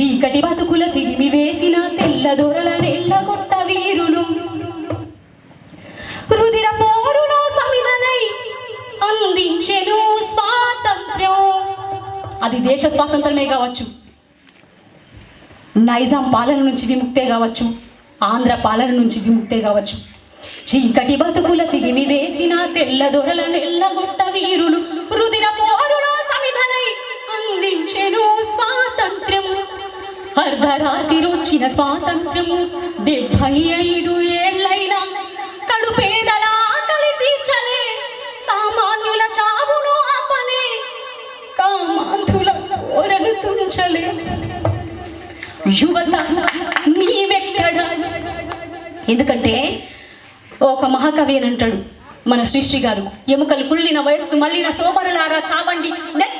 చీకటి బతుకుల చిరిమి వేసిన తెల్ల దొరల నెల్లగొట్ట వీరులు. రుదిర పోరులో సమిధనై అందించెను స్వాతంత్ర్యం. అది దేశ స్వాతంత్రమే కావచ్చు. నైజాం పాలన నుంచి విముక్తే కావచ్చు. ఆంధ్ర పాలన నుంచి విముక్తే కావచ్చు. చీకటి బతుకుల చిగిమి వేసిన తెల్ల దొరల నెల్లగొట్ట అర్ధరాత్రి వచ్చిన డెబ్బై ఐదు ఏళ్ళైనా కడుపేదల ఆకలి తీర్చలే సామాన్యుల చావును ఆపలే కామాంధుల కోరలు తుంచలే. యువత నీవెక్కడ? ఎందుకంటే ఒక మహాకవి అని అంటాడు మన శ్రీశ్రీ గారు. ఎముకలు కుళ్ళిన వయస్సు మళ్ళిన సోమరులారా చావండి నెత్తురు